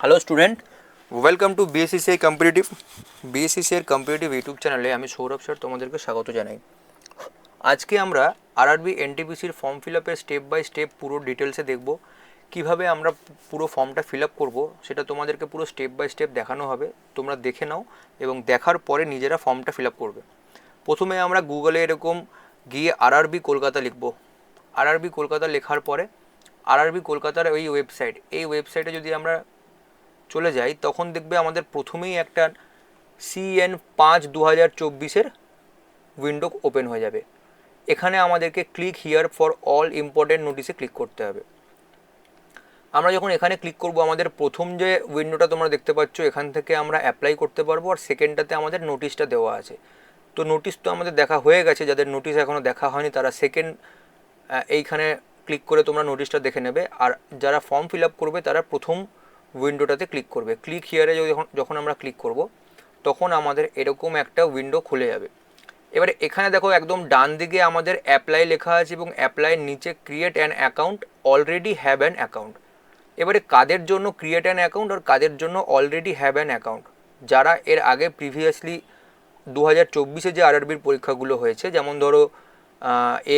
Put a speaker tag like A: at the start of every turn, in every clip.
A: Hello student welcome to BSCCI competitive BSCCI competitive YouTube চ্যানেলে আমি Sourav sir তোমাদেরকে স্বাগত জানাই। আজকে আমরা আরআরবি এনটিপিসির ফর্ম ফিল আপের স্টেপ বাই স্টেপ পুরো ডিটেলসে দেখব, কীভাবে আমরা পুরো ফর্মটা ফিল আপ করব, সেটা তোমাদেরকে পুরো স্টেপ বাই স্টেপ দেখানো হবে। তোমরা দেখে নাও এবং দেখার পরে নিজেরা ফর্মটা ফিল আপ করবে। প্রথমে আমরা গুগলে এরকম গিয়ে আরআরবি কলকাতা লিখব। আরআরবি কলকাতা লেখার পরে আরআরবি কলকাতার ওই ওয়েবসাইট এই ওয়েবসাইটে যদি আমরা চলে যাই তখন দেখবে আমাদের প্রথমেই একটা সিএন পাঁচ দু হাজার চব্বিশের উইন্ডো ওপেন হয়ে যাবে। এখানে আমাদেরকে click here for all important নোটিসে click করতে হবে। আমরা যখন এখানে ক্লিক করব, আমাদের প্রথম যে উইন্ডোটা তোমরা দেখতে পাচ্ছ, এখান থেকে আমরা অ্যাপ্লাই করতে পারব, আর সেকেন্ডটাতে আমাদের নোটিশটা দেওয়া আছে। তো নোটিশ তো আমাদের দেখা হয়ে গেছে, যাদের নোটিশ এখনও দেখা হয়নি, তারা সেকেন্ড এইখানে ক্লিক করে তোমরা নোটিশটা দেখে নেবে। আর যারা ফর্ম ফিল আপ করবে, তারা প্রথম উইন্ডোটাতে ক্লিক করবে। ক্লিক হিয়ারে যখন যখন আমরা ক্লিক করব, তখন আমাদের এরকম একটা উইন্ডো খুলে যাবে। এবারে এখানে দেখো একদম ডান দিকে আমাদের অ্যাপ্লাই লেখা আছে এবং অ্যাপ্লাইয়ের নিচে create an account already have an account এবারে কাদের জন্য ক্রিয়েট অ্যান অ্যাকাউন্ট আর কাদের জন্য অলরেডি হ্যাভ অ্যান অ্যাকাউন্ট যারা এর আগে প্রিভিয়াসলি দু হাজার চব্বিশে যে আরআরবির পরীক্ষাগুলো হয়েছে, যেমন ধরো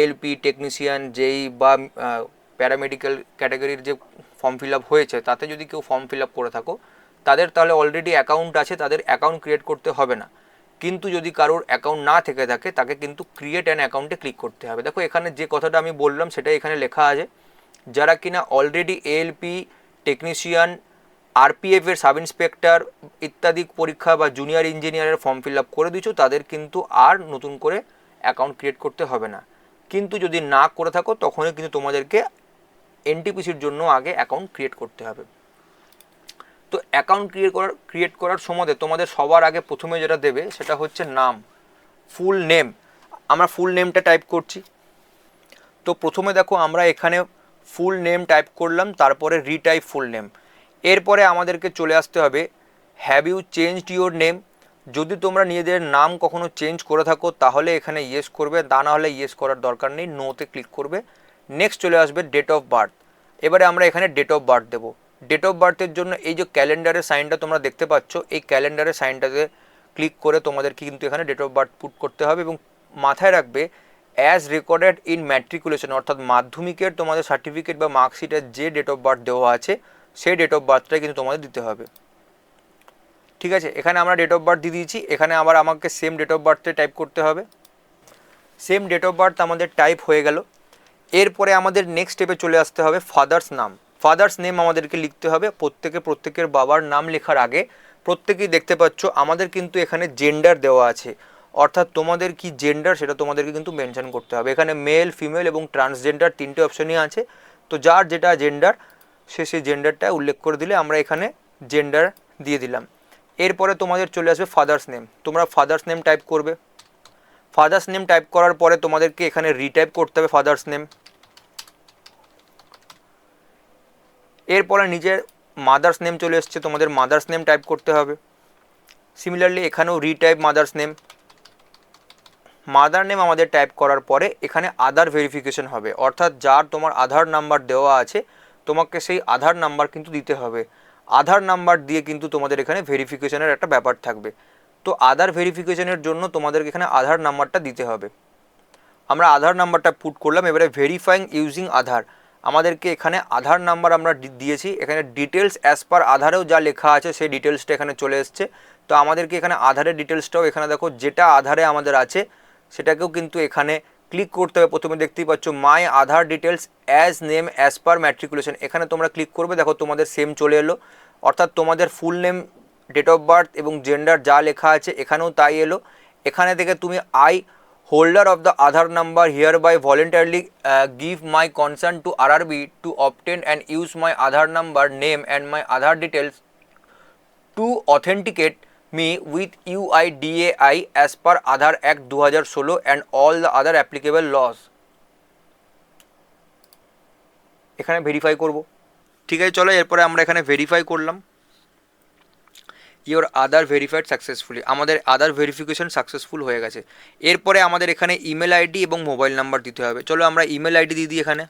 A: এলপি টেকনিশিয়ান যেই বা প্যারামেডিক্যাল ক্যাটাগরির যে ফর্ম ফিল আপ হয়েছে, তাতে যদি কেউ ফর্ম ফিল আপ করে থাকো, তাদের তাহলে অলরেডি অ্যাকাউন্ট আছে, তাদের অ্যাকাউন্ট ক্রিয়েট করতে হবে না। কিন্তু যদি কারোর অ্যাকাউন্ট না থেকে থাকে, তাকে কিন্তু ক্রিয়েট অ্যান অ্যাকাউন্টে ক্লিক করতে হবে। দেখো, এখানে যে কথাটা আমি বললাম সেটা এখানে লেখা আছে। যারা কিনা অলরেডি এএলপি টেকনিশিয়ান আরপিএফ এর সাব ইন্সপেক্টর ইত্যাদি পরীক্ষা বা জুনিয়র ইঞ্জিনিয়ারের ফর্ম ফিল আপ করে দিচ্ছ তাদের কিন্তু আর নতুন করে অ্যাকাউন্ট ক্রিয়েট করতে হবে না। কিন্তু যদি না করে থাকো, তখনই কিন্তু তোমাদেরকে এনটিপিসির জন্য আগে অ্যাকাউন্ট ক্রিয়েট করতে হবে। তো অ্যাকাউন্ট ক্রিয়েট করার ক্রিয়েট করার সময় তোমাদের সবার আগে প্রথমে যেটা দেবে সেটা হচ্ছে নাম ফুল নেম আমরা ফুল নেমটা টাইপ করছি। তো প্রথমে দেখো আমরা এখানে ফুল নেম টাইপ করলাম, তারপরে রিটাইপ ফুল নেম এরপরে আমাদেরকে চলে আসতে হবে have you changed your name যদি তোমরা নিজেদের নাম কখনো চেঞ্জ করে থাকো, তাহলে এখানে ইয়েস করবে, তা না হলে ইয়েস করার দরকার নেই নোতে ক্লিক করবে। নেক্সট চলে আসবে ডেট অফ বার্থ এবারে আমরা এখানে ডেট অফ বার্থ দেবো। ডেট অফ বার্থের জন্য এই যে ক্যালেন্ডারের সাইনটা তোমরা দেখতে পাচ্ছ, এই ক্যালেন্ডারের সাইনটাতে ক্লিক করে তোমাদেরকে কিন্তু এখানে ডেট অফ বার্থ পুট করতে হবে এবং মাথায় রাখবে অ্যাজ রেকর্ডেড ইন ম্যাট্রিকুলেশন অর্থাৎ মাধ্যমিকের তোমাদের সার্টিফিকেট বা মার্কশিটের যে ডেট অফ বার্থ দেওয়া আছে, সেই ডেট অফ বার্থটাই কিন্তু তোমাদের দিতে হবে। ঠিক আছে? এখানে আমরা ডেট অফ বার্থ দিয়ে দিয়েছি। এখানে আবার আমাকে সেম ডেট অফ বার্থে টাইপ করতে হবে। সেম ডেট অফ বার্থ আমাদের টাইপ হয়ে গেল। এরপরে আমাদের নেক্সট স্টেপে চলে আসতে হবে ফাদার্স নাম। ফাদার্স নেম আমাদেরকে লিখতে হবে। প্রত্যেকে, প্রত্যেকের বাবার নাম লেখার আগে প্রত্যেকেই দেখতে পাচ্ছ আমাদের কিন্তু এখানে জেন্ডার দেওয়া আছে। অর্থাৎ তোমাদের কি জেন্ডার সেটা তোমাদেরকে কিন্তু মেনশন করতে হবে। এখানে মেল ফিমেল এবং ট্রান্সজেন্ডার তিনটে অপশনই আছে। তো যার যেটা জেন্ডার সে সেই জেন্ডারটা উল্লেখ করে দিলে আমরা এখানে জেন্ডার দিয়ে দিলাম। এরপরে তোমাদের চলে আসবে ফাদার্স নেম তোমরা ফাদার্স নেম টাইপ করবে। ফাদার্স নেম টাইপ করার পরে তোমাদেরকে এখানে রিটাইপ করতে হবে ফাদার্স নেম এরপরে নিজের মাদার্স নেম চলে এসছে, তোমাদের মাদার্স নেম টাইপ করতে হবে। সিমিলারলি এখানেও retype mother's name mother name আমাদের টাইপ করার পরে এখানে আধার ভেরিফিকেশন হবে। অর্থাৎ যার তোমার আধার নাম্বার দেওয়া আছে, তোমাকে সেই আধার নাম্বার কিন্তু দিতে হবে। আধার নাম্বার দিয়ে কিন্তু তোমাদের এখানে ভেরিফিকেশনের একটা ব্যাপার থাকবে। তো আধার ভেরিফিকেশনের জন্য তোমাদেরকে এখানে আধার নাম্বারটা দিতে হবে। আমরা আধার নাম্বারটা পুট করলাম, এবারে ভেরিফাইং ইউজিং আধার। আমাদেরকে এখানে আধার নাম্বার আমরা দিয়েছি। এখানে ডিটেলস অ্যাজ পার আধারেও যা লেখা আছে, সেই ডিটেলসটা এখানে চলে এসছে। তো আমাদেরকে এখানে আধারের ডিটেলসটাও এখানে দেখো, যেটা আধারে আমাদের আছে, সেটাকেও কিন্তু এখানে ক্লিক করতে হবে। প্রথমে দেখতেই পাচ্ছ my Aadhaar details as name as per matriculation এখানে তোমরা ক্লিক করবে, দেখো তোমাদের সেম চলে এলো। অর্থাৎ তোমাদের full name date of birth এবং জেন্ডার যা লেখা আছে, এখানেও তাই এলো। এখানে থেকে তুমি I number hereby voluntarily give my concern to R R B to obtain and use my Aadhaar number name and my Aadhaar details to authenticate me with UIDAI as per Aadhaar act দু হাজার ষোলো and all the other applicable laws এখানে verify করব। ঠিক আছে, চলো, এরপরে আমরা এখানে ভেরিফাই করলাম। ইওর আদার ভেরিফাইড সাকসেসফুলি আমাদের আদার ভেরিফিকেশন সাকসেসফুল হয়ে গেছে। এরপরে আমাদের এখানে ইমেল আইডি এবং মোবাইল নাম্বার দিতে হবে। চলো আমরা ইমেল আইডি দিয়ে দিই এখানে।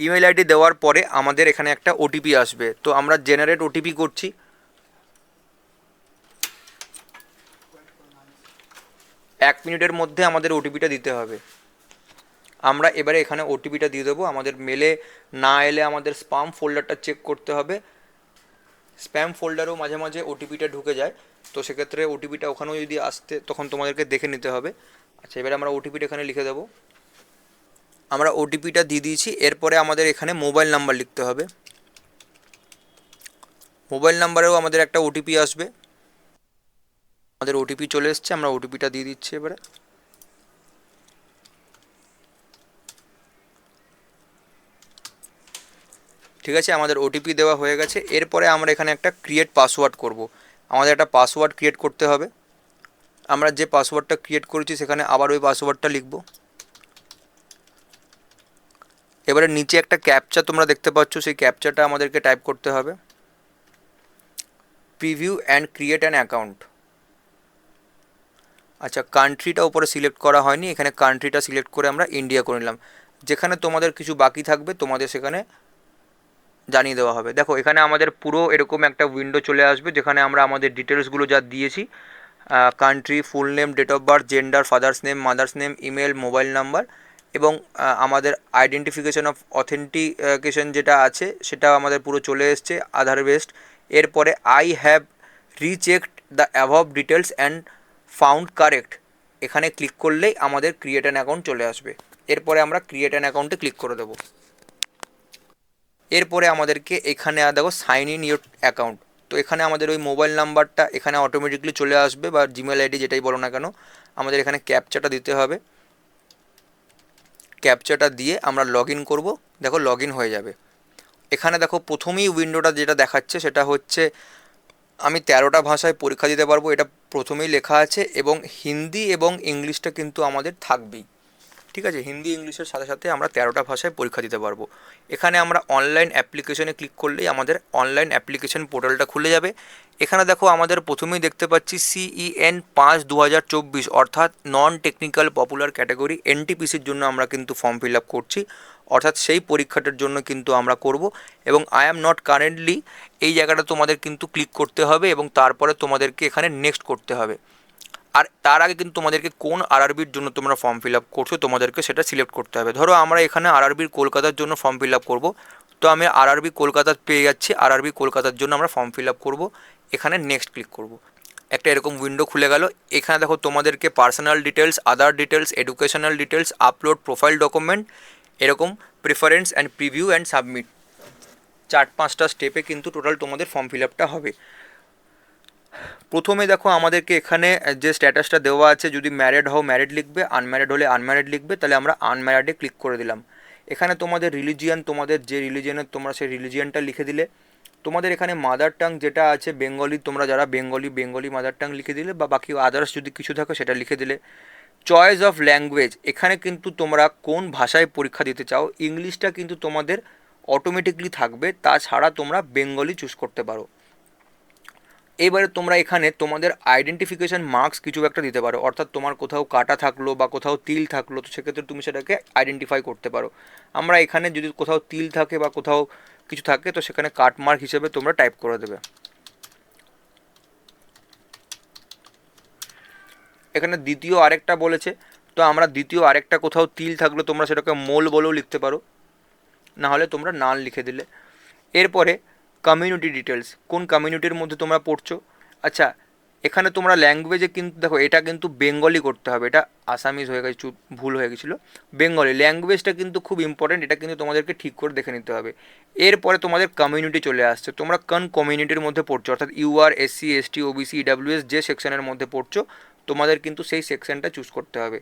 A: ইমেল আইডি দেওয়ার পরে আমাদের এখানে একটা ওটিপি আসবে। তো আমরা জেনারেট ওটিপি করছি। এক মিনিটের মধ্যে আমাদের ওটিপিটা দিতে হবে। আমরা এবারে এখানে ওটিপিটা দিয়ে দেবো। আমাদের মেলে না এলে আমাদের স্পাম ফোল্ডারটা চেক করতে হবে। স্প্যাম ফোল্ডারেও মাঝে মাঝে ওটিপিটা ঢুকে যায়। তো সেক্ষেত্রে ওটিপিটা ওখানেও যদি আসতে, তখন তোমাদেরকে দেখে নিতে হবে। আচ্ছা এবারে আমরা ওটিপিটা এখানে লিখে দেবো। আমরা ওটিপিটা দিয়ে দিয়েছি। এরপরে আমাদের এখানে মোবাইল নাম্বার লিখতে হবে। মোবাইল নাম্বারেও আমাদের একটা ওটিপি আসবে। আমাদের ওটিপি চলে এসছে। আমরা ওটিপিটা দিয়ে দিচ্ছি এবারে। ঠিক আছে, আমাদের ওটিপি দেওয়া হয়ে গেছে। এরপরে আমরা এখানে একটা ক্রিয়েট পাসওয়ার্ড করব। আমাদের একটা পাসওয়ার্ড ক্রিয়েট করতে হবে। আমরা যে পাসওয়ার্ডটা ক্রিয়েট করেছি, সেখানে আবার ওই পাসওয়ার্ডটা লিখব। এবারে নিচে একটা ক্যাপচা তোমরা দেখতে পাচ্ছ, সেই ক্যাপচাটা আমাদেরকে টাইপ করতে হবে। Preview and create an account আচ্ছা কান্ট্রিটা উপরে সিলেক্ট করা হয়নি, এখানে কান্ট্রিটা সিলেক্ট করে আমরা ইন্ডিয়া করে নিলাম। যেখানে তোমাদের কিছু বাকি থাকবে, তোমাদের সেখানে জানিয়ে দেওয়া হবে। দেখো, এখানে আমাদের পুরো এরকম একটা উইন্ডো চলে আসবে, যেখানে আমরা আমাদের ডিটেলসগুলো যা দিয়েছি country full name date of birth gender father's name mother's name email mobile number এবং আমাদের আইডেন্টিফিকেশন অফ অথেন্টিকেশন যেটা আছে সেটা আমাদের পুরো চলে এসছে, আধার বেসড এরপরে I have rechecked the above details and found correct এখানে ক্লিক করলেই আমাদের ক্রিয়েট অ্যান অ্যাকাউন্ট চলে আসবে। এরপরে আমরা ক্রিয়েট অ্যান অ্যাকাউন্টে ক্লিক করে দেবো। এরপরে আমাদেরকে এখানে দেখো সাইন ইন ইউর অ্যাকাউন্ট তো এখানে আমাদের ওই মোবাইল নাম্বারটা এখানে অটোমেটিকলি চলে আসবে বা জিমেল আইডি যেটাই বলো না কেন, আমাদের এখানে ক্যাপচাটা দিতে হবে। ক্যাপচাটা দিয়ে আমরা লগ ইন করব। দেখো লগ ইন হয়ে যাবে। এখানে দেখো প্রথমেই উইন্ডোটা যেটা দেখাচ্ছে সেটা হচ্ছে, আমি তেরোটা ভাষায় পরীক্ষা দিতে পারব। এটা প্রথমেই লেখা আছে এবং হিন্দি এবং ইংলিশটা কিন্তু আমাদের থাকবেই। ঠিক আছে? হিন্দি, ইংলিশের সাথে সাথে আমরা তেরোটা ভাষায় পরীক্ষা দিতে পারব। এখানে আমরা অনলাইন অ্যাপ্লিকেশনে ক্লিক করলেই আমাদের অনলাইন অ্যাপ্লিকেশন পোর্টালটা খুলে যাবে। এখানে দেখো আমাদের প্রথমেই দেখতে পাচ্ছি সিইএন পাঁচ দু হাজার চব্বিশ, অর্থাৎ নন টেকনিক্যাল পপুলার ক্যাটাগরি এনটিপিসির জন্য আমরা কিন্তু ফর্ম ফিল আপ করছি। অর্থাৎ সেই পরীক্ষাটার জন্য কিন্তু আমরা করব এবং আই অ্যাম নট কারেন্টলি এই জায়গাটা তোমাদের কিন্তু ক্লিক করতে হবে এবং তারপরে তোমাদেরকে এখানে নেক্সট করতে হবে। আর তার আগে কিন্তু তোমাদেরকে কোন আরআরবির জন্য তোমরা ফর্ম ফিল আপ করছ, তোমাদেরকে সেটা সিলেক্ট করতে হবে। ধরো আমরা এখানে আরআরবির কলকাতার জন্য ফর্ম ফিল আপ করব। তো আমি আরআরবি কলকাতা পেয়ে যাচ্ছি, আরআরবি কলকাতার জন্য আমরা ফর্ম ফিল আপ করব। এখানে নেক্সট ক্লিক করব। একটা এরকম উইন্ডো খুলে গেল। এখানে দেখো তোমাদেরকে personal details other details educational details upload profile document এরকম preference and preview and submit চার পাঁচটা স্টেপে কিন্তু টোটাল তোমাদের ফর্ম ফিল আপটা হবে। প্রথমে দেখো আমাদেরকে এখানে যে স্ট্যাটাসটা দেওয়া আছে, যদি ম্যারিড হও ম্যারিড লিখবে আনম্যারিড হলে আনম্যারিড লিখবে, তাহলে আমরা আনম্যারিডে ক্লিক করে দিলাম। এখানে তোমাদের রিলিজিয়ান তোমাদের যে রিলিজিয়ানের তোমরা সেই রিলিজিয়ানটা লিখে দিলে। তোমাদের এখানে মাদার টাং যেটা আছে বেঙ্গলি তোমরা যারা বেঙ্গলি বেঙ্গলি মাদার টাং লিখে দিলে, বা বাকি আদার্স যদি কিছু থাকে, সেটা লিখে দিলে। চয়েস অফ ল্যাঙ্গুয়েজ এখানে কিন্তু তোমরা কোন ভাষায় পরীক্ষা দিতে চাও ইংলিশটা কিন্তু তোমাদের অটোমেটিকলি থাকবে, তাছাড়া তোমরা বেঙ্গলি চুজ করতে পারো। এবারে তোমরা এখানে তোমাদের আইডেন্টিফিকেশান মার্কস কিছু একটা দিতে পারো। অর্থাৎ তোমার কোথাও কাটা থাকল বা কোথাও তিল থাকল, তো সেক্ষেত্রে তুমি সেটাকে আইডেন্টিফাই করতে পারো। আমরা এখানে যদি কোথাও তিল থাকে বা কোথাও কিছু থাকে, তো সেখানে কাট মার্ক হিসেবে তোমরা টাইপ করে দেবে। এখানে দ্বিতীয় আরেকটা বলেছে, তো আমরা দ্বিতীয় আরেকটা কোথাও তিল থাকলে, তোমরা সেটাকে মোল বলেও লিখতে পারো। না হলে তোমরা নাল লিখে দিলে। এরপরে কমিউনিটি ডিটেলস কোন কমিউনিটির মধ্যে তোমরা পড়ছো? আচ্ছা এখানে তোমরা ল্যাঙ্গুয়েজে কিন্তু দেখো, এটা কিন্তু বেঙ্গলি করতে হবে, এটা আসামিজ হয়ে গেছে ভুল হয়ে গেছিল। বেঙ্গলি ল্যাঙ্গুয়েজটা কিন্তু খুব ইম্পর্টেন্ট এটা কিন্তু তোমাদেরকে ঠিক করে দেখে নিতে হবে। এরপরে তোমাদের কমিউনিটি চলে আসছে, তোমরা কোন কমিউনিটির মধ্যে পড়ছো? অর্থাৎ UR SC ST OBC EWS যে সেকশনের মধ্যে পড়ছো, তোমাদের কিন্তু সেই সেকশনটা চুজ করতে হবে।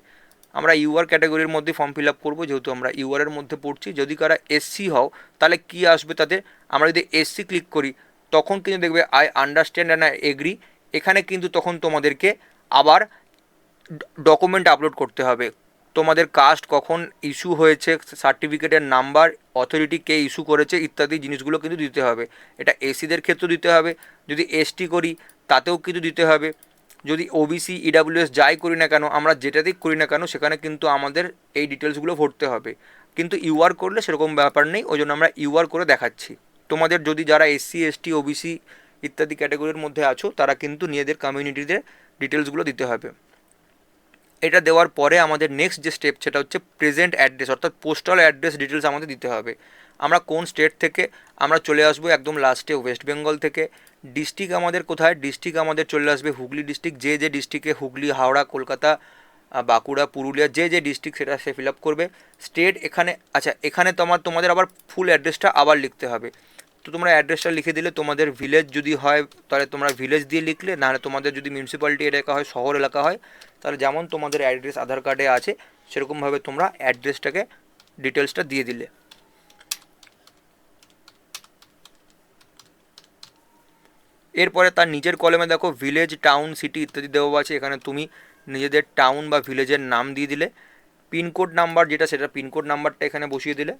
A: আমরা ইউআর ক্যাটাগরির মধ্যে ফর্ম ফিল আপ করব, যেহেতু আমরা ইউআরের মধ্যে পড়ছি। যদি কারা এসসি হও, তাহলে কী আসবে তাদের আমরা যদি এসসি ক্লিক করি, তখন কিন্তু দেখবে I understand and I agree এখানে কিন্তু তখন তোমাদেরকে আবার ডকুমেন্ট আপলোড করতে হবে। তোমাদের কাস্ট কখন ইস্যু হয়েছে সার্টিফিকেটের নাম্বার অথরিটি কে ইস্যু করেছে ইত্যাদি জিনিসগুলো কিন্তু দিতে হবে। এটা এসিদের ক্ষেত্রেও দিতে হবে। যদি এসটি করি, তাতেও কিন্তু দিতে হবে। যদি ওবিসি ইডাব্লিউএস যাই করি না কেন, আমরা যেটাতেই করি না কেন, সেখানে কিন্তু আমাদের এই ডিটেলসগুলো ভরতে হবে। কিন্তু ইউআর করলে সেরকম ব্যাপার নেই, ওই জন্য আমরা ইউআর করে দেখাচ্ছি। তোমাদের যদি যারা এসসি এসটি ওবিসি ইত্যাদি ক্যাটাগরির মধ্যে আছো, তারা কিন্তু নিজেদের কমিউনিটিদের ডিটেলসগুলো দিতে হবে। এটা দেওয়ার পরে আমাদের নেক্সট যে স্টেপ সেটা হচ্ছে প্রেজেন্ট অ্যাড্রেস অর্থাৎ পোস্টাল অ্যাড্রেস ডিটেলস আমাদের দিতে হবে। আমরা কোন স্টেট থেকে, আমরা চলে আসব একদম লাস্টে ওয়েস্ট বেঙ্গল থেকে। ডিস্ট্রিক্ট আমাদের কোথায়? ডিস্ট্রিক্ট আমাদের চলে আসবে হুগলি ডিস্ট্রিক্ট যে যে ডিস্ট্রিক্টে হুগলি, হাওড়া, কলকাতা বাঁকুড়া, পুরুলিয়া, যে যে ডিস্ট্রিক্ট সেটা সে ফিল আপ করবে। স্টেট এখানে আচ্ছা এখানে তোমার তোমাদের আবার ফুল অ্যাড্রেসটা আবার লিখতে হবে। তো তোমরা অ্যাড্রেসটা লিখে দিলে তোমাদের ভিলেজ যদি হয়, তাহলে তোমরা ভিলেজ দিয়ে লিখলে, নাহলে তোমাদের যদি মিউনিসিপ্যালিটি এলাকা হয়, শহর এলাকা হয়, তাহলে যেমন তোমাদের অ্যাড্রেস আধার কার্ডে আছে, সেরকমভাবে তোমরা অ্যাড্রেসটাকে ডিটেলসটা দিয়ে দিলে। এরপরে তার নিজের কলমে দেখো ভিলেজ টাউন সিটি ইত্যাদি দেওয়া আছে। এখানে তুমি নিজেদের টাউন বা ভিলেজের নাম দিয়ে দিলে। পিনকোড নাম্বার যেটা, সেটা পিনকোড নাম্বারটা এখানে বসিয়ে দিলে।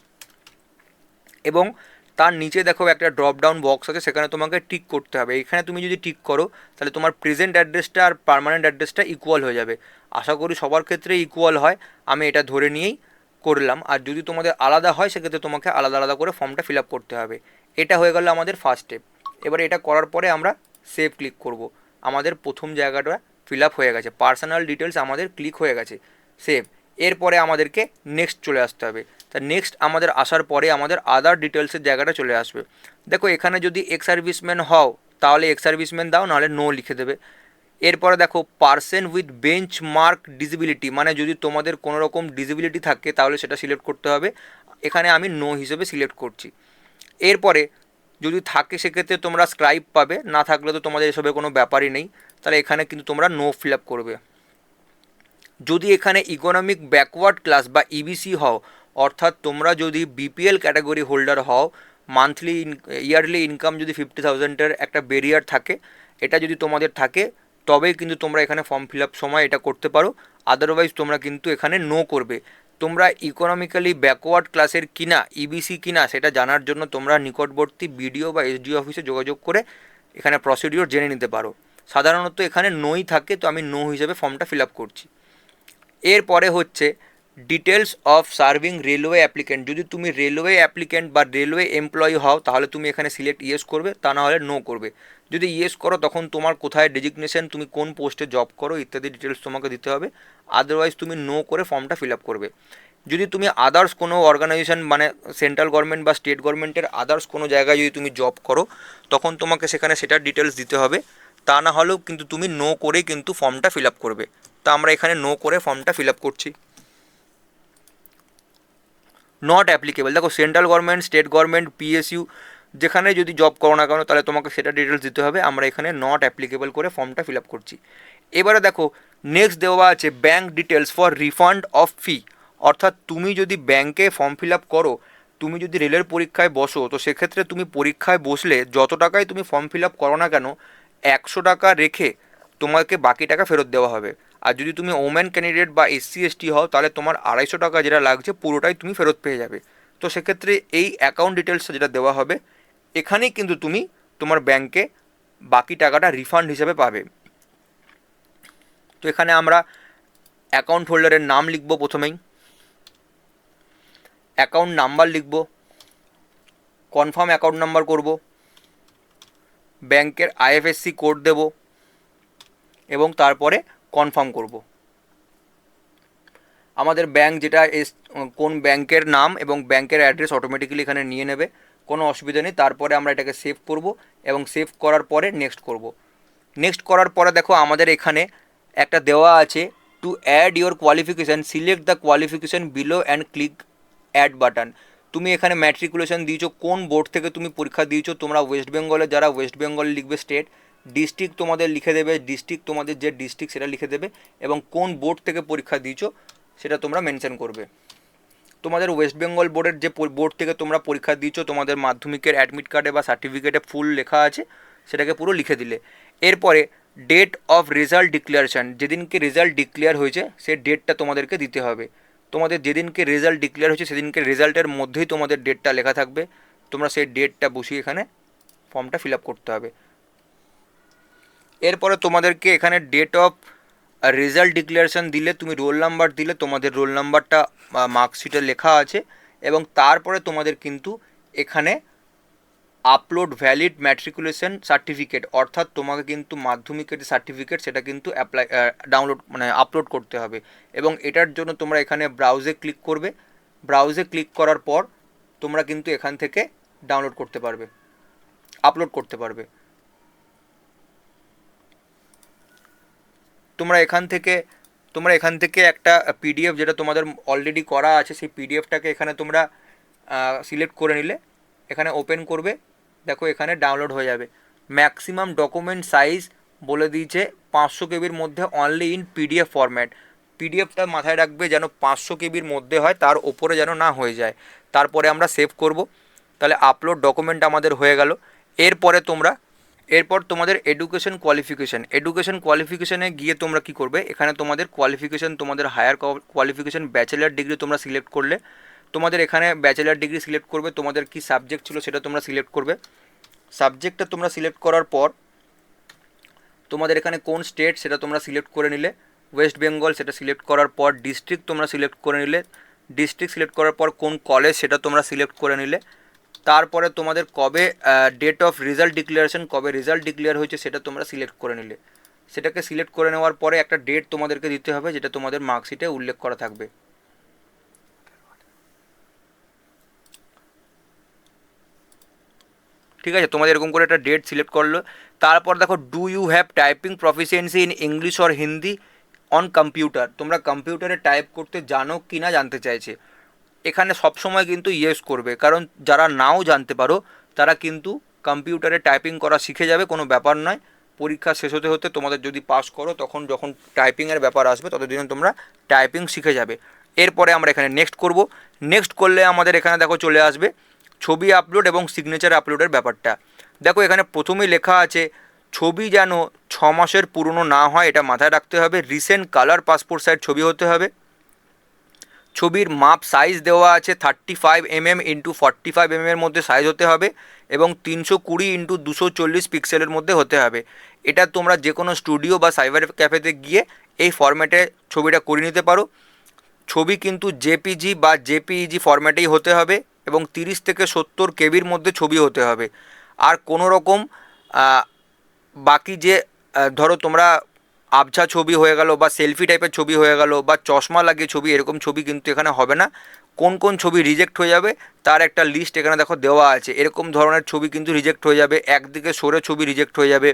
A: এবং তার নিচে দেখো একটা ড্রপ ডাউন বক্স আছে, সেখানে তোমাকে টিক করতে হবে। এখানে তুমি যদি টিক করো, তাহলে তোমার প্রেজেন্ট অ্যাড্রেসটা আর পার্মানেন্ট অ্যাড্রেসটা ইকুয়াল হয়ে যাবে। আশা করি সবার ক্ষেত্রে ইকুয়াল হয়। আমি এটা ধরে নিয়েই করলাম। আর যদি তোমাদের আলাদা হয়, সেক্ষেত্রে তোমাকে আলাদা আলাদা করে ফর্মটা ফিল আপ করতে হবে। এটা হয়ে গেল আমাদের ফার্স্ট স্টেপ এবারে এটা করার পরে আমরা সেভ ক্লিক করব। আমাদের প্রথম জায়গাটা ফিল আপ হয়ে গেছে। পার্সোনাল ডিটেলস আমাদের ক্লিক হয়ে গেছে। সেভ এরপরে আমাদেরকে নেক্সট চলে আসতে হবে। তা নেক্সট আমাদের আসার পরে আমাদের আদার ডিটেলসের জায়গাটা চলে আসবে। দেখো, এখানে যদি এক্স সার্ভিসম্যান হও, তাহলে এক্স সার্ভিসম্যান দাও, নাহলে নো লিখে দেবে। এরপরে দেখো person with benchmark disability মানে যদি তোমাদের কোনো রকম ডিসিবিলিটি থাকে, তাহলে সেটা সিলেক্ট করতে হবে। এখানে আমি নো হিসেবে সিলেক্ট করছি। এরপরে যদি থাকে, সেক্ষেত্রে তোমরা স্ক্রাইব পাবে। না থাকলে তো তোমাদের এসবের কোনো ব্যাপারই নেই। তাহলে এখানে কিন্তু তোমরা নো ফিল আপ করবে। যদি এখানে ইকোনমিক ব্যাকওয়ার্ড ক্লাস বা ইবিসি হও, অর্থাৎ তোমরা যদি বিপিএল ক্যাটাগরি হোল্ডার হও মান্থলি ইয়ারলি ইনকাম যদি ফিফটি থাউজেন্ডের একটা বেরিয়ার থাকে, এটা যদি তোমাদের থাকে, তবেই কিন্তু তোমরা এখানে ফর্ম ফিল আপ সময় এটা করতে পারো। আদারওয়াইজ তোমরা কিন্তু এখানে নো করবে। তোমরা ইকোনমিক্যালি ব্যাকওয়ার্ড ক্লাসের কিনা ইবিসি কিনা, সেটা জানার জন্য তোমরা নিকটবর্তী বিডিও বা এসডিও অফিসে যোগাযোগ করে এখানে প্রসিডিওর জেনে নিতে পারো। সাধারণত এখানে নই থাকে, তো আমি নো হিসেবে ফর্মটা ফিল আপ করছি। এরপরে হচ্ছে details of serving railway applicant যদি তুমি রেলওয়ে অ্যাপ্লিকেন্ট বা রেলওয়ে এমপ্লয়ি হও, তাহলে তুমি এখানে সিলেক্ট ইয়েস করবে, তা না হলে নো করবে। যদি ইয়েস করো, তখন তোমার কোথায় ডেজিগনেশন তুমি কোন পোস্টে জব করো, ইত্যাদি ডিটেলস তোমাকে দিতে হবে। আদারওয়াইজ তুমি নো করে ফর্মটা ফিল আপ করবে। যদি তুমি আদার্স কোনো অর্গানাইজেশন মানে সেন্ট্রাল গভর্নমেন্ট বা স্টেট গভর্নমেন্টের আদার্স কোনো জায়গায় যদি তুমি জব করো, তখন তোমাকে সেখানে সেটার ডিটেলস দিতে হবে। তা না হলেও কিন্তু তুমি নো করেই কিন্তু ফর্মটা ফিল আপ করবে। তা আমরা এখানে নো করে ফর্মটা ফিল আপ করছি। নট অ্যাপ্লিকেবল দেখো central government state government PSU যেখানে যদি জব করো না কেন, তাহলে তোমাকে সেটা ডিটেলস দিতে হবে। আমরা এখানে নট অ্যাপ্লিকেবল করে ফর্মটা ফিল আপ করছি। এবারে দেখো নেক্সট দেওয়া আছে bank details for refund of fee অর্থাৎ তুমি যদি ব্যাংকে ফর্ম ফিল আপ করো, তুমি যদি রেলের পরীক্ষায় বসো, তো সেক্ষেত্রে তুমি পরীক্ষায় বসলে যত টাকায় তুমি ফর্ম ফিল আপ করো না কেন, একশো টাকা রেখে তোমাকে বাকি টাকা ফেরত দেওয়া হবে। আর যদি তুমি ওমেন ক্যান্ডিডেট বা এসসি, এসটি হও, তাহলে তোমার আড়াইশো টাকা যেটা লাগছে, পুরোটাই তুমি ফেরত পেয়ে যাবে। তো সেক্ষেত্রে এই অ্যাকাউন্ট ডিটেলসটা যেটা দেওয়া হবে, এখানেই কিন্তু তুমি তোমার ব্যাংকে বাকি টাকাটা রিফান্ড হিসেবে পাবে। তো এখানে আমরা অ্যাকাউন্ট হোল্ডারের নাম লিখব প্রথমেই। অ্যাকাউন্ট নাম্বার লিখব। কনফার্ম অ্যাকাউন্ট নাম্বার করব। ব্যাংকের আইএফএসসি কোড দেব। এবং তারপরে কনফার্ম করব। আমাদের ব্যাংক যেটা এস, কোন ব্যাংকের নাম এবং ব্যাংকের অ্যাড্রেস অটোমেটিক্যালি এখানে নিয়ে নেবে, কোনো অসুবিধা নেই, তারপরে আমরা এটাকে সেভ করব এবং সেভ করার পরে নেক্সট করব। নেক্সট করার পরে দেখো আমাদের এখানে একটা দেওয়া আছে to add your qualification select the qualification below and click add button তুমি এখানে ম্যাট্রিকুলেশন দিয়েছ, কোন বোর্ড থেকে তুমি পরীক্ষা দিয়েছ, তোমরা ওয়েস্ট বেঙ্গলে যারা ওয়েস্ট বেঙ্গল লিখবে স্টেট ডিস্ট্রিক্ট তোমাদের লিখে দেবে ডিস্ট্রিক্ট তোমাদের যে ডিস্ট্রিক্ট সেটা লিখে দেবে এবং কোন বোর্ড থেকে পরীক্ষা দিয়েছ সেটা তোমরা মেনশন করবে। তোমাদের ওয়েস্ট বেঙ্গল বোর্ডের যে বোর্ড থেকে তোমরা পরীক্ষা দিয়েছ, তোমাদের মাধ্যমিকের অ্যাডমিট কার্ডে বা সার্টিফিকেটে ফুল লেখা আছে, সেটাকে পুরো লিখে দিলে। এরপরে ডেট অফ রেজাল্ট ডিক্লারেশন যেদিনকে রেজাল্ট ডিক্লেয়ার হয়েছে, সেই ডেটটা তোমাদেরকে দিতে হবে। তোমাদের যেদিনকে রেজাল্ট ডিক্লেয়ার হয়েছে, সেদিনকে রেজাল্টের মধ্যেই তোমাদের ডেটটা লেখা থাকবে। তোমরা সেই ডেটটা বসিয়ে এখানে ফর্মটা ফিল আপ করতে হবে। এরপরে তোমাদেরকে এখানে ডেট অফ রেজাল্ট ডিক্লারেশন দিলে, তুমি রোল নাম্বার দিলে, তোমাদের রোল নাম্বারটা মার্কশিটে লেখা আছে এবং তারপরে তোমাদের কিন্তু এখানে আপলোড ভ্যালিড ম্যাট্রিকুলেশন সার্টিফিকেট অর্থাৎ তোমাকে কিন্তু মাধ্যমিকের যে সার্টিফিকেট সেটা কিন্তু অ্যাপ্লাই ডাউনলোড মানে আপলোড করতে হবে এবং এটার জন্য তোমরা এখানে ব্রাউজে ক্লিক করবে। ব্রাউজে ক্লিক করার পর তোমরা কিন্তু এখান থেকে ডাউনলোড করতে পারবে আপলোড করতে পারবে। তোমরা এখান থেকে, তোমরা এখান থেকে একটা পিডিএফ যেটা তোমাদের অলরেডি করা আছে, সেই পিডিএফটাকে এখানে তোমরা সিলেক্ট করে নিলে, এখানে ওপেন করবে, দেখো এখানে ডাউনলোড হয়ে যাবে। ম্যাক্সিমাম ডকুমেন্ট সাইজ বলে দিয়েছে পাঁচশো কেবির মধ্যে অনলি ইন পিডিএফ ফরম্যাট পিডিএফটা মাথায় রাখবে যেন পাঁচশো কেবির মধ্যে হয়, তার ওপরে যেন না হয়ে যায়। তারপরে আমরা সেভ করব। তাহলে আপলোড ডকুমেন্ট আমাদের হয়ে গেল। এরপরে তোমরা এরপর তোমাদের এডুকেশন কোয়ালিফিকেশান এডুকেশন কোয়ালিফিকেশানে গিয়ে তোমরা কি করবে? এখানে তোমাদের কোয়ালিফিকেশান তোমাদের হায়ার কোয়ালিফিকেশান ব্যাচেলার ডিগ্রি তোমরা সিলেক্ট করলে। তোমাদের এখানে ব্যাচেলার ডিগ্রি সিলেক্ট করবে, তোমাদের কি সাবজেক্ট ছিল সেটা তোমরা সিলেক্ট করবে। সাবজেক্টটা তোমরা সিলেক্ট করার পর, তোমাদের এখানে কোন স্টেট সেটা তোমরা সিলেক্ট করে নিলে। ওয়েস্ট বেঙ্গল সেটা সিলেক্ট করার পর ডিস্ট্রিক্ট তোমরা সিলেক্ট করে নিলে। ডিস্ট্রিক্ট সিলেক্ট করার পর কোন কলেজ সেটা তোমরা সিলেক্ট করে নিলে। তারপরে তোমাদের কবে ডেট অফ রেজাল্ট ডিক্লারেশন কবে রেজাল্ট ডিক্লেয়ার হয়েছে সেটা তোমরা সিলেক্ট করে নিলে। সেটাকে সিলেক্ট করে নেওয়ার পরে একটা ডেট তোমাদেরকে দিতে হবে যেটা তোমাদের মার্কশিটে উল্লেখ করা থাকবে। ঠিক আছে? তোমাদের এরকম করে একটা ডেট সিলেক্ট করল। তারপর দেখো do you have typing proficiency in English or Hindi on computer তোমরা কম্পিউটারে টাইপ করতে জানো কি না জানতে চাইছে। এখানে সবসময় কিন্তু ইয়েস করবে। কারণ যারা নাও জানতে পারো, তারা কিন্তু কম্পিউটারে টাইপিং করা শিখে যাবে, কোনো ব্যাপার নয়। পরীক্ষা শেষ হতে হতে তোমাদের যদি পাস করো, তখন যখন টাইপিংয়ের ব্যাপার আসবে, ততদিনে তোমরা টাইপিং শিখে যাবে। এরপরে আমরা এখানে নেক্সট করব। নেক্সট করলে আমাদের এখানে দেখো চলে আসবে ছবি আপলোড এবং সিগনেচার আপলোডের ব্যাপারটা। দেখো এখানে প্রথমেই লেখা আছে, ছবি যেন ছ মাসের পুরনো না হয়, এটা মাথায় রাখতে হবে। রিসেন্ট কালার পাসপোর্ট সাইজ ছবি হতে হবে। ছবির মাপ সাইজ দেওয়া আছে thirty five mm into forty five M এর মধ্যে সাইজ হতে হবে এবং তিনশো কুড়ি ইন্টু দুশো চল্লিশ পিক্সেলের মধ্যে হতে হবে। এটা তোমরা যে কোনো স্টুডিও বা সাইবার ক্যাফেতে গিয়ে এই ফরম্যাটে ছবিটা করে নিতে পারো। ছবি কিন্তু জেপিজি বা জেপিইজি ফরম্যাটেই হতে হবে এবং তিরিশ থেকে সত্তর কেবির মধ্যে ছবি হতে হবে। আর কোনো রকম বাকি যে ধরো তোমরা আবছা ছবি হয়ে গেল বা সেলফি টাইপের ছবি হয়ে গেল বা চশমা লাগিয়ে ছবি, এরকম ছবি কিন্তু এখানে হবে না। কোন কোন ছবি রিজেক্ট হয়ে যাবে, তার একটা লিস্ট এখানে দেখো দেওয়া আছে। এরকম ধরনের ছবি কিন্তু রিজেক্ট হয়ে যাবে। একদিকে সরে ছবি রিজেক্ট হয়ে যাবে,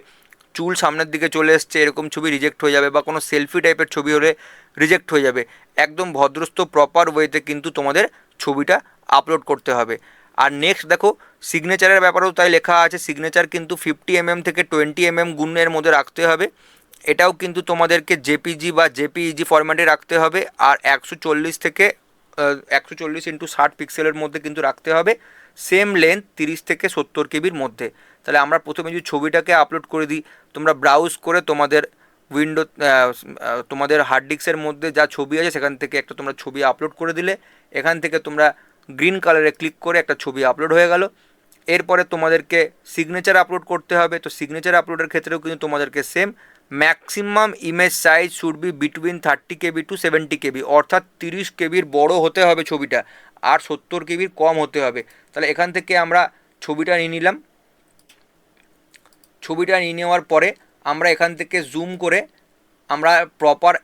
A: চুল সামনের দিকে চলে এসছে, এরকম ছবি রিজেক্ট হয়ে যাবে বা কোনো সেলফি টাইপের ছবি হলে রিজেক্ট হয়ে যাবে। একদম ভদ্রস্থ প্রপার ওয়েতে কিন্তু তোমাদের ছবিটা আপলোড করতে হবে। আর নেক্সট দেখো সিগনেচারের ব্যাপারেও তাই লেখা আছে। সিগনেচার কিন্তু ফিফটি এমএম থেকে টোয়েন্টি এমএম গুণের মধ্যে রাখতে হবে। এটাও কিন্তু তোমাদেরকে জেপিজি বা জেপিইজি ফরম্যাটে রাখতে হবে আর একশো চল্লিশ থেকে একশো চল্লিশ ইন্টু ষাট পিক্সেলের মধ্যে কিন্তু রাখতে হবে। সেম লেন্থ তিরিশ থেকে সত্তর কেবির মধ্যে। তাহলে আমরা প্রথমে যদি ছবিটাকে আপলোড করে দিই, তোমরা ব্রাউজ করে তোমাদের উইন্ডো তোমাদের হার্ড ডিস্কের মধ্যে যা ছবি আছে সেখান থেকে একটা তোমরা ছবি আপলোড করে দিলে। এখান থেকে তোমরা গ্রিন কালারে ক্লিক করে একটা ছবি আপলোড হয়ে গেল। এরপরে তোমাদেরকে সিগনেচার আপলোড করতে হবে। তো সিগনেচার আপলোডের ক্ষেত্রেও কিন্তু তোমাদেরকে same maximum image size should be between thirty KB to seventy KB অর্থাৎ তিরিশ কেবির বড় হতে হবে ছবিটা, আর সত্তর কেবির কম হতে হবে। তাহলে এখান থেকে আমরা ছবিটা নিয়ে নিলাম। ছবিটা নিয়ে নেওয়ার পরে আমরা এখান থেকে জুম করে আমরা প্রপার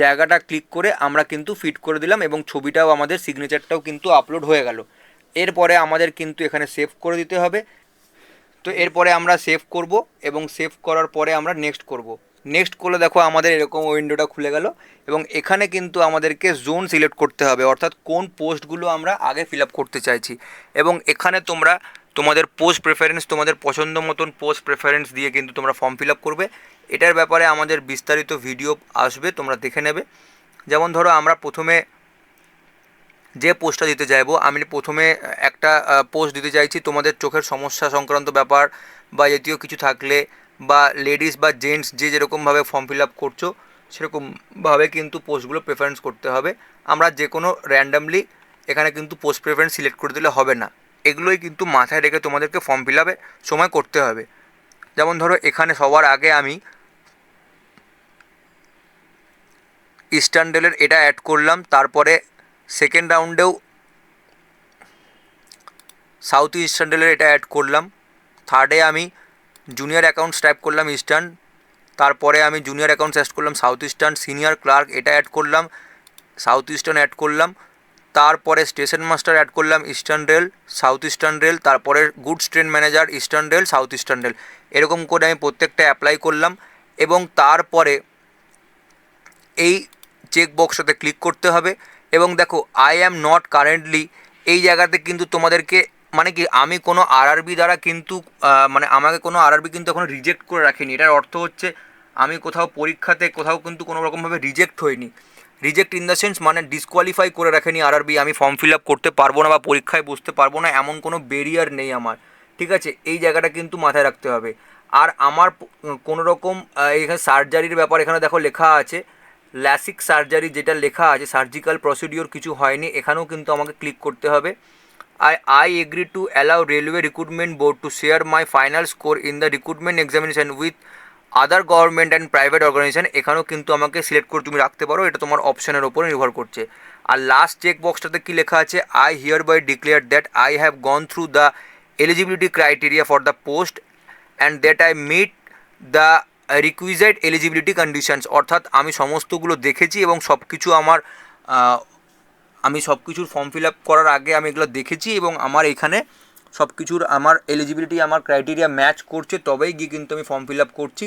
A: জায়গাটা ক্লিক করে আমরা কিন্তু ফিট করে দিলাম এবং ছবিটাও আমাদের সিগনেচারটাও কিন্তু আপলোড হয়ে গেল। এরপরে আমাদের কিন্তু এখানে সেভ করে দিতে হবে। তো এরপরে আমরা সেভ করব এবং সেভ করার পরে আমরা নেক্সট করব। নেক্সট করলে দেখো আমাদের এরকম উইন্ডোটা খুলে গেল এবং এখানে কিন্তু আমাদেরকে জোন সিলেক্ট করতে হবে, অর্থাৎ কোন পোস্টগুলো আমরা আগে ফিল আপ করতে চাইছি। এবং এখানে তোমরা, তোমাদের পোস্ট প্রেফারেন্স তোমাদের পছন্দ মতন পোস্ট প্রেফারেন্স দিয়ে কিন্তু তোমরা ফর্ম ফিল আপ করবে। এটার ব্যাপারে আমাদের বিস্তারিত ভিডিও আসবে, তোমরা দেখে নেবে। যেমন ধরো আমরা প্রথমে যে পোস্টটা দিতে চাইব, আমি প্রথমে একটা পোস্ট দিতে চাইছি তোমাদের চোখের সমস্যা সংক্রান্ত ব্যাপার বা জাতীয় কিছু থাকলে বা লেডিস বা জেন্টস যে যেরকমভাবে ফর্ম ফিল আপ করছ, সেরকমভাবে কিন্তু পোস্টগুলো প্রেফারেন্স করতে হবে। আমরা যে কোনো র্যান্ডামলি এখানে কিন্তু পোস্ট প্রেফারেন্স সিলেক্ট করে দিলে হবে না। এগুলোই কিন্তু মাথায় রেখে তোমাদেরকে ফর্ম ফিল আপে সময় করতে হবে। যেমন ধরো, এখানে সবার আগে আমি ইস্টার্ন ডেলের এটা অ্যাড করলাম, তারপরে সেকেন্ড রাউন্ডেও সাউথ ইস্টার্ন রেলের এটা অ্যাড করলাম। থার্ডে আমি জুনিয়র অ্যাকাউন্টস টাইপ করলাম ইস্টার্ন তারপরে আমি জুনিয়র অ্যাকাউন্টস অ্যাড করলাম সাউথ ইস্টার্ন সিনিয়র ক্লার্ক এটা অ্যাড করলাম সাউথ ইস্টার্ন অ্যাড করলাম, তারপরে স্টেশন মাস্টার অ্যাড করলাম eastern rail south eastern rail তারপরে goods train manager eastern rail south eastern rail এরকম করে আমি প্রত্যেকটা অ্যাপ্লাই করলাম এবং তারপরে এই চেক বক্সটাতে ক্লিক করতে হবে। এবং দেখো আই অ্যাম নট কারেন্টলি এই জায়গাতে কিন্তু তোমাদেরকে মানে কি, আমি কোনো আরআরবি দ্বারা কিন্তু মানে আমাকে কোনো আরআরবি কিন্তু এখন রিজেক্ট করে রাখিনি। এটার অর্থ হচ্ছে, আমি কোথাও পরীক্ষাতে কোথাও কিন্তু কোনো রকমভাবে রিজেক্ট হইনি। রিজেক্ট ইন দ্য সেন্স মানে ডিসকোয়ালিফাই করে রাখেনি আরআরবি আমি ফর্ম ফিল আপ করতে পারব না বা পরীক্ষায় বসতে পারব না, এমন কোনো বেরিয়ার নেই আমার। ঠিক আছে? এই জায়গাটা কিন্তু মাথায় রাখতে হবে। আর আমার কোনো রকম এখানে সার্জারির ব্যাপার এখানে দেখো লেখা আছে ল্যাসিক সার্জারি যেটা লেখা আছে সার্জিক্যাল প্রসিডিওর কিছু হয়নি, এখানেও কিন্তু আমাকে ক্লিক করতে হবে। I I agree to allow railway recruitment board to share my final score in the recruitment examination with other government and private organization এখানেও কিন্তু আমাকে সিলেক্ট করে তুমি রাখতে পারো, এটা তোমার অপশনের ওপরে নির্ভর করছে। আর লাস্ট চেক বক্সটাতে কী লেখা আছে? I hereby declare that I have gone through the eligibility criteria for the post and that I meet the requisite eligibility conditions অর্থাৎ আমি সমস্তগুলো দেখেছি এবং সব কিছু আমার আমি সব কিছুর ফর্ম ফিল আপ করার আগে আমি এগুলো দেখেছি এবং আমার এখানে সব কিছুর আমার এলিজিবিলিটি আমার ক্রাইটেরিয়া ম্যাচ করছে, তবেই গিয়ে কিন্তু আমি ফর্ম ফিল আপ করছি।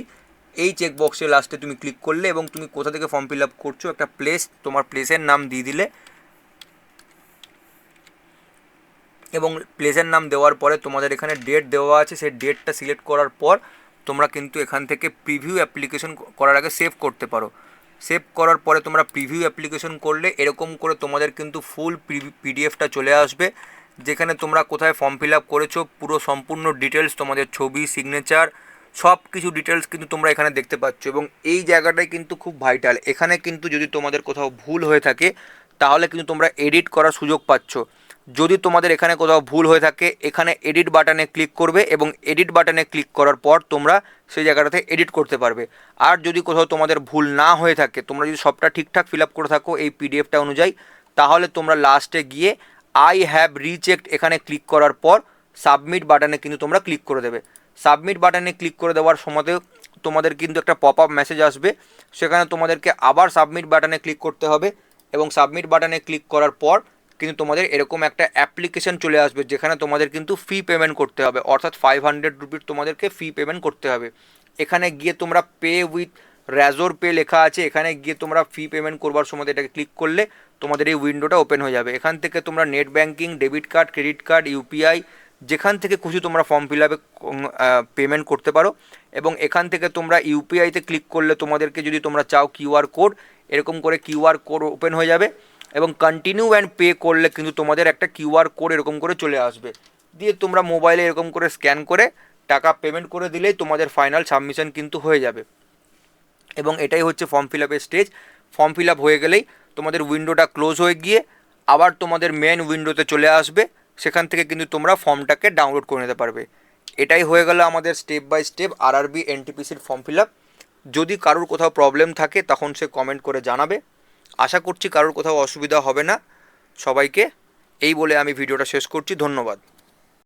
A: এই চেক বক্সে লাস্টে তুমি ক্লিক করলে এবং তুমি কোথা থেকে ফর্ম ফিল আপ করছ, একটা প্লেস তোমার প্লেসের নাম দিয়ে দিলে। এবং প্লেসের নাম দেওয়ার পরে তোমাদের এখানে ডেট দেওয়া আছে, সেই ডেটটা সিলেক্ট করার পর তোমরা কিন্তু এখান থেকে প্রিভিউ অ্যাপ্লিকেশন করার আগে সেভ করতে পারো। সেভ করার পরে তোমরা প্রিভিউ অ্যাপ্লিকেশন করলে এরকম করে তোমাদের কিন্তু ফুল পিডিএফটা চলে আসবে, যেখানে তোমরা কোথায় ফর্ম ফিল আপ করেছ, পুরো সম্পূর্ণ ডিটেলস তোমাদের ছবি সিগনেচার সব কিছু ডিটেলস কিন্তু তোমরা এখানে দেখতে পাচ্ছ এবং এই জায়গাটাই কিন্তু খুব ভাইটাল এখানে কিন্তু যদি তোমাদের কোথাও ভুল হয়ে থাকে, তাহলে কিন্তু তোমরা এডিট করার সুযোগ পাচ্ছ। যদি তোমাদের এখানে কোথাও ভুল হয়ে থাকে, এখানে এডিট বাটনে ক্লিক করবে এবং এডিট বাটনে ক্লিক করার পর তোমরা সেই জায়গাটাতে এডিট করতে পারবে। আর যদি কোথাও তোমাদের ভুল না হয়ে থাকে, তোমরা যদি সবটা ঠিকঠাক ফিল আপ করে থাকো এই পিডিএফটা অনুযায়ী, তাহলে তোমরা লাস্টে গিয়ে আই হ্যাভ রিচেকড এখানে ক্লিক করার পর সাবমিট বাটনে কিন্তু তোমরা ক্লিক করে দেবে। সাবমিট বাটনে ক্লিক করে দেওয়ার সময়তেও তোমাদের কিন্তু একটা পপ আপ মেসেজ আসবে। সেখানে তোমাদেরকে আবার সাবমিট বাটনে ক্লিক করতে হবে এবং সাবমিট বাটনে ক্লিক করার পর কিন্তু তোমাদের এরকম একটা অ্যাপ্লিকেশন চলে আসবে যেখানে তোমাদের কিন্তু ফি পেমেন্ট করতে হবে। অর্থাৎ ফাইভ হান্ড্রেড রুপির তোমাদেরকে ফি পেমেন্ট করতে হবে। এখানে গিয়ে তোমরা পে উইথ র্যাজোর পে লেখা আছে। এখানে গিয়ে তোমরা ফি পেমেন্ট করবার সময় এটাকে ক্লিক করলে তোমাদের এই উইন্ডোটা ওপেন হয়ে যাবে। এখান থেকে তোমরা net banking debit card credit card UPI যেখান থেকে খুশি তোমরা ফর্ম ফিল আপে পেমেন্ট করতে পারো। এবং এখান থেকে তোমরা ইউপিআইতে ক্লিক করলে তোমাদেরকে যদি তোমরা চাও কিউআর কোড এরকম করে কিউআর কোড ওপেন হয়ে যাবে। এবং কন্টিনিউ অ্যান্ড পে করলে কিন্তু তোমাদের একটা কিউআর কোড এরকম করে চলে আসবে। দিয়ে তোমরা মোবাইলে এরকম করে স্ক্যান করে টাকা পেমেন্ট করে দিলেই তোমাদের ফাইনাল সাবমিশন কিন্তু হয়ে যাবে। এবং এটাই হচ্ছে ফর্ম ফিল আপের স্টেজ ফর্ম ফিল আপ হয়ে গেলেই তোমাদের উইন্ডোটা ক্লোজ হয়ে গিয়ে আবার তোমাদের মেন উইন্ডোতে চলে আসবে। সেখান থেকে কিন্তু তোমরা ফর্মটাকে ডাউনলোড করে নিতে পারবে। এটাই হয়ে গেল আমাদের স্টেপ বাই স্টেপ আর আরআরবি এনটিপিসির ফর্ম ফিল আপ যদি কারোর কোথাও প্রবলেম থাকে তখন সে কমেন্ট করে জানাবে। আশা করছি কারোর কোথাও অসুবিধা হবে না। সবাইকে এই বলে আমি ভিডিওটা শেষ করছি। ধন্যবাদ।